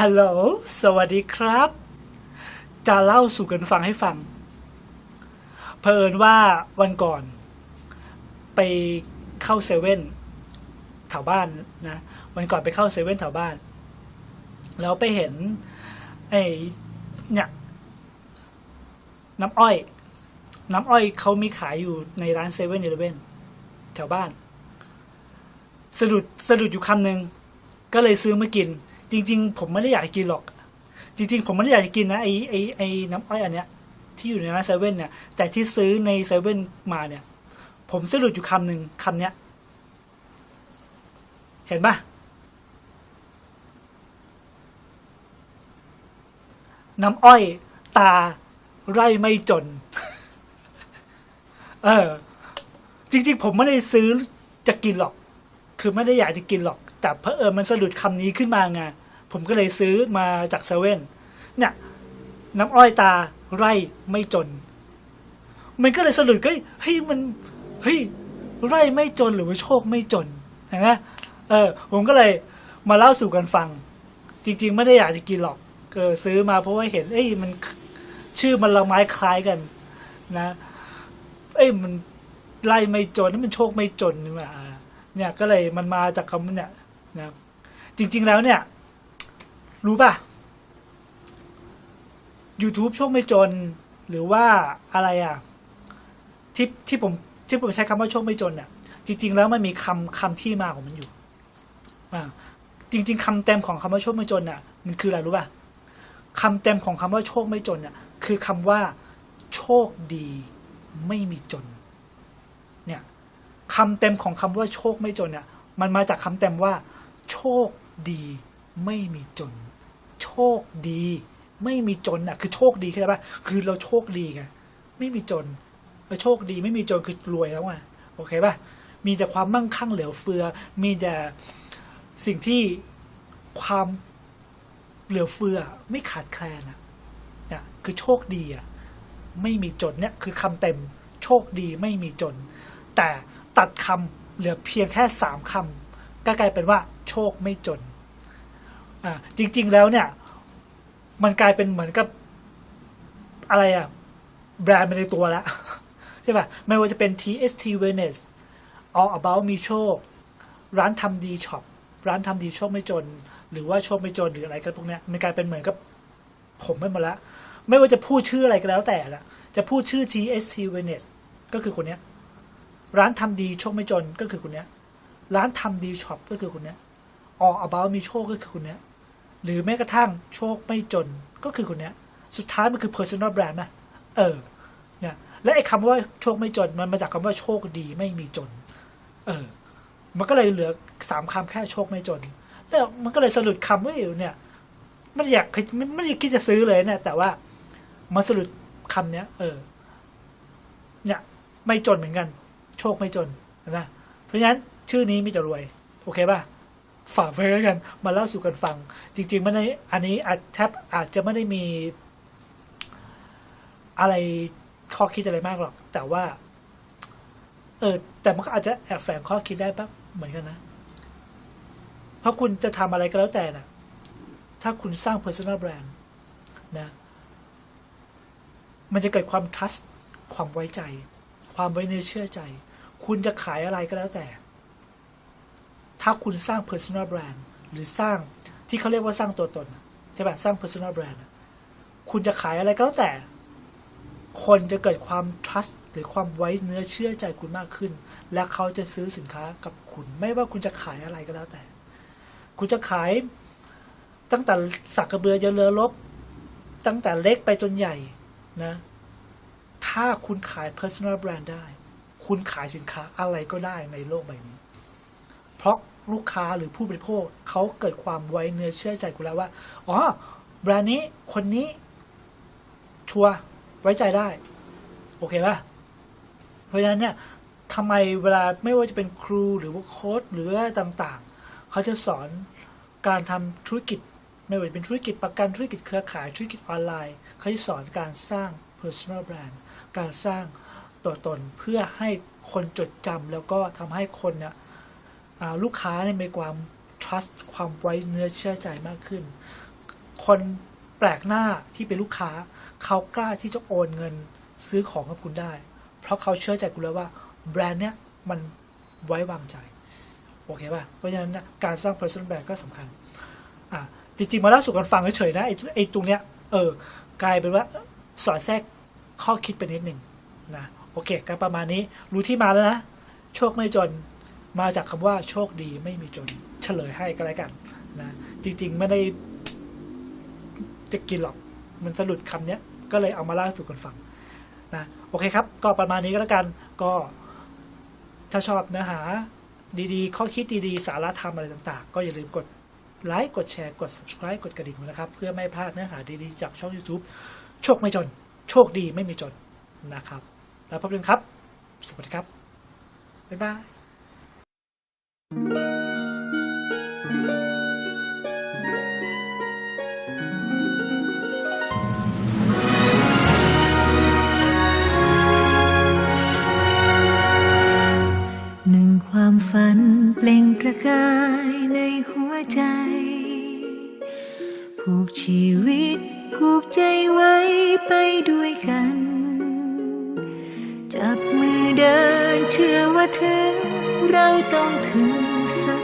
ฮัลโหล สวัสดีครับ จะเล่าสู่กันฟังให้ฟัง เพอิญว่าวันก่อน ไปเข้าเซเว่นแถวบ้านนะ วันก่อนไปเข้าเซเว่นแถวบ้าน แล้วไปเห็น ไอ้เนี่ยน้ำอ้อย น้ำอ้อยเขามีขายอยู่ในร้านเซเว่นอีเลเว่นแถวบ้าน สะดุดสะดุดอยู่คำหนึ่งก็เลยซื้อมากิน จริง ๆ ผมไม่ได้อยากกินหรอก จริง ๆ ผมไม่ได้อยากจะกินนะไอไอไอน้ำอ้อยอันเนี้ย ที่อยู่ในร้านเซเว่นเนี่ย แต่ที่ซื้อในเซเว่นมาเนี่ย ผมสะดุดอยู่คำหนึ่งคำเนี้ย เห็นปะน้ำอ้อย ตาไร่ไม่จน เออ จริง ๆ ผมไม่ได้ซื้อจะกินหรอก คือไม่ได้อยากจะกินหรอก แต่เพอเออมันสะดุดคำนี้ขึ้นมาไง ผมก็เลยซื้อมาจากเซเว่นเนี่ยน้ำอ้อยตาไร่ไม่จน มันก็เลยสะดุดก็เฮ้ยมันเฮ้ยไร่ไม่จนหรือว่าโชคไม่จนนไหมเออ ผมก็เลยมาเล่าสู่กันฟัง จริง ๆ ไม่ได้อยากจะกินหรอกเออซื้อมาเพราะว่าเห็น เอ้ยมันชื่อมันละไม้คล้ายกัน นะ เอ้ยมันไล่ไม่จนนี่มันโชคไม่จนนี่หว่า เนี่ยก็เลยมันมาจากคำเนี่ยนะจริง ๆแล้วเนี่ย รู้ป่ะ YouTube โชคไม่จน หรือว่าอะไรอะที่ที่ผมที่ผมใช้คำว่าโชคไม่จนเนี่ยจริง ๆ แล้วมันมีคำคำที่มาของมันอยู่อ่าจริง ๆคำเต็มของคำว่าโชคไม่จนเนี่ยมันคืออะไรรู้ป่ะคำเต็มของคำว่าโชคไม่จนเนี่ยคือคำว่า โชคดีไม่มีจน คำเต็มของคำว่าโชคไม่จนเนี่ยมันมาจากคำเต็มว่า โชคดีไม่มีจน โชคดี ไม่มีจนอะคือโชคดีเข้าใจป่ะคือเราโชคดีไงไม่มีจนแล้วโชคดีไม่มีจนคือรวยแล้วไงโอเคป่ะมีแต่ความมั่งคั่งเหลือเฟือ มีแต่สิ่งที่ความเหลือเฟือไม่ขาดแคลนอะเนี่ยคือโชคดีอะไม่มีจนเนี่ยคือคำเต็มโชคดีไม่มีจน แต่ ตัดคำเหลือเพียงแค่สามคำก็กลายเป็นว่า โชคไม่จน อ่า จริง ๆ แล้วเนี่ย มันกลายเป็นเหมือนกับ อะไรอะแบรนด์ไปในตัวล้วใช่ป่ะ ไม่ว่าจะเป็น TST Wellness All About มีโชค ร้านทำดีช็อป ร้านทำดีโชคไม่จน หรือว่าโชคไม่จนหรืออะไรก็พวกเนี้ย มันกลายเป็นเหมือนกับผมไปหมดละ ไม่ว่าจะพูดชื่ออะไรก็แล้วแต่ละ จะพูดชื่อ TST Wellness ก็คือคนเนี้ย ร้านทำดีโชคไม่จนก็คือคนเนี้ย ร้านทำดีช็อปก็คือคนเนี้ย All About มีโชคก็คือคนเนี้ย หรือแม้กระทั่งโชคไม่จนก็คือคนเนี้ย สุดท้ายมันคือ personal brand นะเออเนี่ยและไอ้คำว่าโชคไม่จนมันมาจากคำว่าโชคดีไม่มีจน เออ มันก็เลยเหลือสามคำแค่โชคไม่จน แล้วมันก็เลยสรุปคำว่าอยู่เนี่ยไม่อยากไม่ไม่คิดจะซื้อเลยเนี่ยแต่ว่ามาสรุปคำเนี้ย เออ เนี่ย ไม่จนเหมือนกัน ชคไม่จนนะเพราะฉะนั้นชื่อนี้มีแต่รวย โอเคป่ะฝากไว้แล้วกัน มาเล่าสู่กันฟัง จริงๆไม่ได้อันนี้อาจแทบอาจจะไม่ได้มี อะไรข้อคิดอะไรมากหรอก แต่ว่า เออ แต่มันก็อาจจะแอบแฝงข้อคิดได้ปะเหมือนกันนะ เพราะคุณจะทำอะไรก็แล้วแต่นะถ้าคุณสร้าง personal brand นะ มันจะเกิดความ trust ความไว้ใจ ความไว้เนื้อเชื่อใจ คุณจะขายอะไรก็แล้วแต่ ถ้าคุณสร้าง personal brand หรือสร้างที่เขาเรียกว่าสร้างตัวตนใช่ปะสร้าง personal brand น่ะคุณจะขายอะไรก็แล้วแต่ คนจะเกิดความ trust หรือความไว้เนื้อเชื่อใจคุณมากขึ้น และเขาจะซื้อสินค้ากับคุณ ไม่ว่าคุณจะขายอะไรก็แล้วแต่ คุณจะขายตั้งแต่สักกระเบือจะเรือลบ ตั้งแต่เล็กไปจนใหญ่นะ ถ้าคุณขาย personal brand ได้ คุณขายสินค้าอะไรก็ได้ในโลกใบนี้ เพราะลูกค้าหรือผู้บริโภคเขาเกิดความไว้เนื้อเชื่อใจคุณแล้วว่า อ๋อ แบรนด์นี้คนนี้ ชัวร์ไว้ใจได้ โอเคป่ะ เพราะฉะนั้นเนี่ยทำไมเวลาไม่ว่าจะเป็นครูหรือว่าโค้ดหรืออะไรต่างๆ เขาจะสอนการทำธุรกิจไม่ว่าจะเป็นธุรกิจประกันธุรกิจเครือข่ายธุรกิจออนไลน์ เขาจะสอนการสร้าง personal brand การสร้าง ตัวตนเพื่อให้คนจดจำแล้วก็ทำให้คนเนี่ยลูกค้าเนี่ยมีความ trust ความไว้เนื้อเชื่อใจมากขึ้น คนแปลกหน้าที่เป็นลูกค้า เขากล้าที่จะโอนเงินซื้อของกับคุณได้ เพราะเขาเชื่อใจคุณแล้วว่าแบรนด์เนี้ยมันไว้วางใจ โอเคป่ะ เพราะฉะนั้นการสร้าง personal brand ก็สำคัญ อะจริงๆ มาเล่าสู่กันฟังเฉยๆนะไอ้ไอ้ตรงเนี้ยเออ กลายเป็นว่าสอดแทรกข้อคิดไปนิดหนึ่งนะ โอเค ก็ประมาณนี้รู้ที่มาแล้วนะ โชคไม่จนมาจากคำว่าโชคดีไม่มีจน เฉลยให้ก็แล้วกันนะจริง ๆ ไม่ได้จะกินหรอก มันสะดุดคำเนี้ย ก็เลยเอามาเล่าสู่กันฟังนะโอเคครับ ก็ประมาณนี้ก็แล้วกัน ก็ ถ้าชอบเนื้อหา ดีๆ ข้อคิดดีๆ สาระธรรมอะไรต่าง ๆ ก็อย่าลืมกดไลค์กดแชร์กด subscribe กดกระดิ่งนะครับ เพื่อไม่พลาดเนื้อหาดีๆ จากช่อง YouTube โชคไม่จน โชคดีไม่มีจนนะครับ แล้วพบกันครับ สวัสดีครับ บ๊ายบายหนึ่งความฝันเปล่งประกายในหัวใจ ผูกชีวิตผูกใจไว้ไปด้วยกัน จับมือเดินเชื่อว่าถึงเราต้องถึงสัก